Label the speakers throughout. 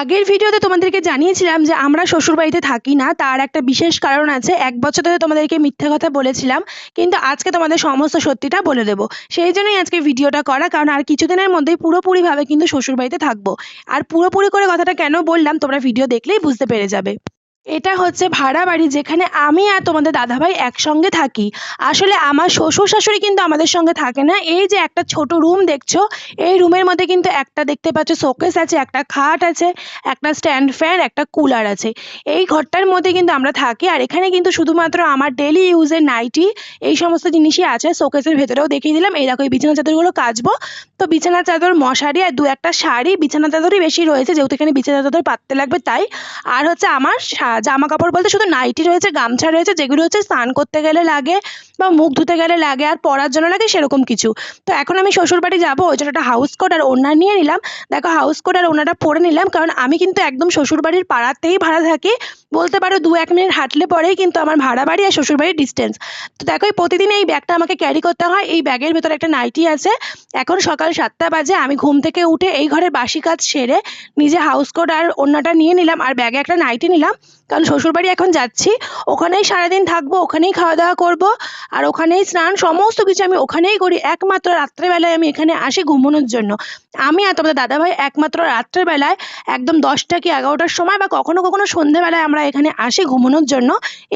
Speaker 1: আগের ভিডিওতে তোমাদেরকে জানিয়েছিলাম যে আমরা শ্বশুরবাড়িতে থাকি না, তার একটা বিশেষ কারণ আছে। এক বছর ধরে তোমাদেরকে মিথ্যা কথা বলেছিলাম, কিন্তু আজকে তোমাদের সমস্ত সত্যিটা বলে দেবো। সেই জন্যই আজকে ভিডিওটা করা, কারণ আর কিছুদিনের মধ্যেই পুরোপুরিভাবে কিন্তু শ্বশুরবাড়িতে থাকব। আর পুরোপুরি করে কথাটা কেন বললাম, তোমরা ভিডিও দেখলেই বুঝতে পেরে যাবে। এটা হচ্ছে ভাড়া বাড়ি যেখানে আমি আর তোমাদের দাদাভাই একসঙ্গে থাকি। আসলে আমার শ্বশুর শাশুড়ি কিন্তু আমাদের সঙ্গে থাকে না। এই যে একটা ছোট রুম দেখছ, এই রুমের মধ্যে কিন্তু একটা দেখতে পাচ্ছ শোকেস আছে, একটা খাট আছে, একটা স্ট্যান্ড ফ্যান, একটা কুলার আছে। এই ঘরটার মধ্যে কিন্তু আমরা থাকি আর এখানে কিন্তু শুধুমাত্র আমার ডেলি ইউজের নাইটি এই সমস্ত জিনিসই আছে। শোকেসের ভেতরেও দেখিয়ে দিলাম। এই দেখো, এই বিছানা চাদরগুলো কাচবো। তো বিছানা চাদর মশারি আর দু একটা শাড়ি, বিছানা চাদরই বেশি রয়েছে, যেহেতু এখানে বিছানা চাদর পাততে লাগবে তাই। আর হচ্ছে আমার জামা কাপড় বলতে শুধু নাইটি রয়েছে, গামছা রয়েছে, যেগুলো হচ্ছে স্নান করতে গেলে লাগে বা মুখ ধুতে গেলে লাগে আর পরার জন্য লাগে সেরকম কিছু। তো এখন আমি শ্বশুর বাড়ি যাব, ওই জন্য একটা হাউস কোট আর ওড়না নিয়ে নিলাম। দেখো হাউস কোট আর ওড়নাটা পরে নিলাম, কারণ আমি কিন্তু একদম শ্বশুর বাড়ির পাড়াতেই ভাড়া থাকি। বলতে পারো দু এক মিনিট হাঁটলে পরেই কিন্তু আমার ভাড়া বাড়ি আর শ্বশুর বাড়ির ডিস্টেন্স তো দেখো প্রতিদিন এই ব্যাগটা আমাকে ক্যারি করতে হয়, এই ব্যাগের ভেতরে একটা নাইটি আছে। এখন সকাল সাতটা বাজে, আমি ঘুম থেকে উঠে এই ঘরের বাসি কাজ সেরে নিজে হাউস কোট আর ওড়নাটা নিয়ে নিলাম আর ব্যাগে একটা নাইটি নিলাম। কারণ শ্বশুরবাড়ি এখন যাচ্ছি, ওখানেই সারাদিন থাকব, ওখানেই খাওয়া দাওয়া করব আর ওখানেই স্নান, সমস্ত কিছু আমি ওখানেই করি। একমাত্র রাত্রেবেলায় আমি এখানে আসি ঘুমানোর জন্য। আমি আর তোমাদের দাদাভাই একমাত্র রাত্রেবেলায় একদম দশটা কি এগারোটার সময় বা কখনো কখনো সন্ধেবেলায় আমরা এখানে আসি ঘুমানোর জন্য।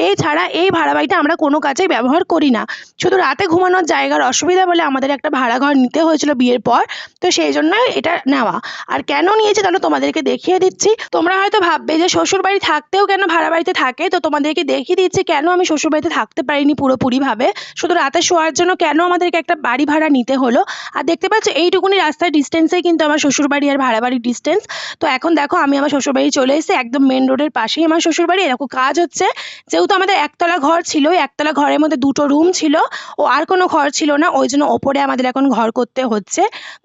Speaker 1: এই ছাড়া এই ভাড়া বাড়িটা আমরা কোনো কাজেই ব্যবহার করি না। শুধু রাতে ঘুমানোর জায়গার অসুবিধা বলে আমাদের একটা ভাড়া ঘর নিতে হয়েছিল বিয়ের পর, তো সেই জন্য এটা নেওয়া। আর কেন নিয়েছি তাহলে তোমাদেরকে দেখিয়ে দিচ্ছি। তোমরা হয়তো ভাববে যে শ্বশুর বাড়ি থাকতেও কেন ভাড়া বাড়িতে থাকে? তো তোমাদেরকে দেখিয়ে দিচ্ছি কেন আমি শ্বশুর বাড়িতে থাকতে পারিনি পুরোপুরিভাবে। শুধু রাতে শোয়ার জন্য কেন আমাদেরকে একটা বাড়ি ভাড়া নিতে হলো? আর দেখতে পাচ্ছ এইটুকুনি রাস্তার ডিস্টেন্সেই কিন্তু আমার শ্বশুরবাড়ি আর ভাড়া বাড়ির ডিস্টেন্স তো এখন দেখো, আমি আমার শ্বশুরবাড়ি চলে এসে একদম মেন রোডের পাশেই আমার শ্বশুরবাড়ি। এরকম কাজ হচ্ছে, যেহেতু আমাদের একতলা ঘর ছিল একতলা ঘরের মধ্যে দুটো রুম ছিল, ও আর কোনো ঘর ছিল না, ওই জন্য ওপরে আমাদের এখন ঘর করতে হচ্ছে।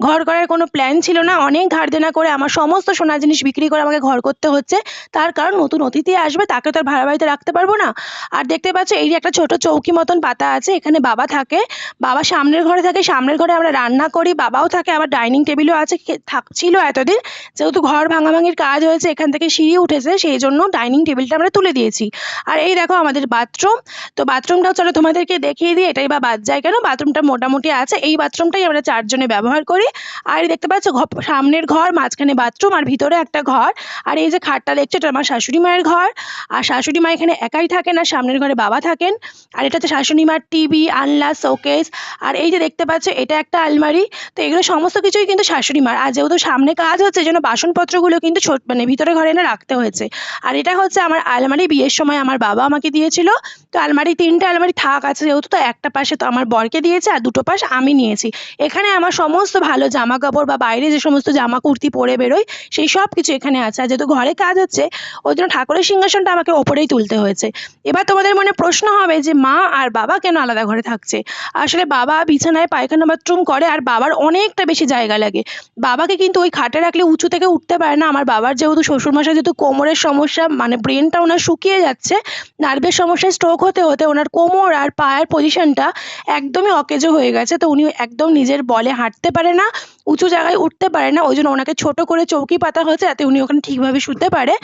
Speaker 1: ঘর করার কোনো প্ল্যান ছিল না, অনেক ধার দেনা করে আমার সমস্ত সোনা জিনিস বিক্রি করে আমাকে ঘর করতে হচ্ছে। তার কারণ নতুন অতিথি আসবে, তাকে তো আর ভাড়া বাড়িতে রাখতে পারব না। আর দেখতে পাচ্ছ, এই একটা ছোট চৌকি মতন পাতা আছে, এখানে বাবা থাকে, বাবা সামনের ঘরে থাকে, সামনের ঘরে আমরা রান্না করি, বাবাও থাকে, আবার ডাইনিং টেবিলও আছে খে- থাক ছিল এতদিন, যেহেতু ঘর ভাঙাভাঙির কাজ হয়েছে, এখান থেকে সিঁড়ি উঠেছে, সেই জন্য ডাইনিং টেবিলটা আমরা তুলে দিয়েছি। আর এই দেখো আমাদের বাথরুম, তো বাথরুমটাও চলো তোমাদেরকে দেখিয়ে দিই, এটাই বা বাদ যায় কেন? বাথরুমটা মোটামুটি আছে, এই বাথরুমটাই আমরা চারজনে ব্যবহার করি। আর দেখতে পাচ্ছ সামনের ঘর, মাঝখানে বাথরুম, আর ভিতরে একটা ঘর। আর এই যে খাটটা দেখছ, এটা আমার শাশুড়ি মায়ের ঘর। আর শাশুড়ি মা এখানে একাই থাকেন, আর সামনের ঘরে বাবা থাকেন। আর এটা হচ্ছে শাশুড়ি মার টিভি আনলা শোকেস। আর এই যে দেখতে পাচ্ছ, এটা একটা আলমারি। তো এগুলো সমস্ত কিছুই কিন্তু শাশুড়ি মার। আর যেহেতু সামনে কাজ হচ্ছে জন্য বাসনপত্রগুলো কিন্তু ছোট মানে ভিতরে ঘরে এনে রাখতে হয়েছে। আর এটা হচ্ছে আমার আলমারি বিয়ের সময় আমার বাবা আমাকে দিয়েছিল। তো আলমারি, তিনটে আলমারি থাক আছে, যেহেতু তো একটা পাশে তো আমার বরকে দিয়েছে আর দুটো পাশ আমি নিয়েছি। এখানে আমার সমস্ত ভালো জামা কাপড় বা বাইরে যে সমস্ত জামা কুর্তি পরে বেরোই সেই সব কিছু এখানে আছে। আর যেহেতু ঘরে কাজ হচ্ছে, ওই জন্য ঠাকুরের সিংহাসনটা আমাকে ওপরেই তুলতে হয়েছে। এবার তোমাদের মনে প্রশ্ন হবে যে মা আর বাবা কেন আলাদা ঘরে থাকছে? আসলে বাবা বিছানায় পায়খানা বাথরুম করে আর বাবার অনেকটা বেশি জায়গা লাগে। বাবাকে কিন্তু ওই খাটে রাখলে উঁচু থেকে উঠতে পারে না। আমার বাবার যেহেতু শ্বশুরমশাই, যেহেতু কোমরের সমস্যা মানে ব্রেনটা ওনার শুকিয়ে যাচ্ছে নার্ভের সমস্যায় স্ট্রোক হতে হতে ওনার কোমর আর পায়ের পজিশনটা একদমই অকেজো হয়ে গেছে। তো উনি একদম নিজের বলে হাঁটতে পারে না, উঁচু জায়গায় উঠতে পারে না। ওই জন্য ওনাকে ছোট করে চৌকি পাতা হয়েছে যাতে উনি ওখানে ঠিকভাবে শুতে পারে।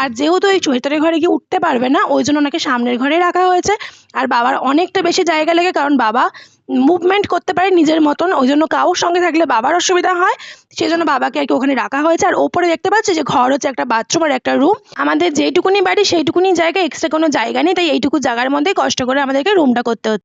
Speaker 1: আর যেহেতু এই ভেতরের ঘরে গিয়ে উঠতে পারবে না, ওই জন্য ওনাকে সামনের ঘরে রাখা হয়েছে। আর বাবার অনেকটা বেশি জায়গা লাগে, কারণ বাবা মুভমেন্ট করতে পারে নিজের মতন, ওই জন্য কাউর সঙ্গে থাকলে বাবার অসুবিধা হয় সেই জন্য বাবাকে আর কি ওখানে রাখা হয়েছে। আর ওপরে দেখতে পাচ্ছি যে ঘর হচ্ছে একটা বাথরুম আর একটা রুম আমাদের যেইটুকুনি বাড়ি, সেইটুকুনি জায়গা এক্সট্রা কোনো জায়গা নেই, তাই এইটুকু জায়গার মধ্যেই কষ্ট করে আমাদেরকে রুমটা করতে হচ্ছে।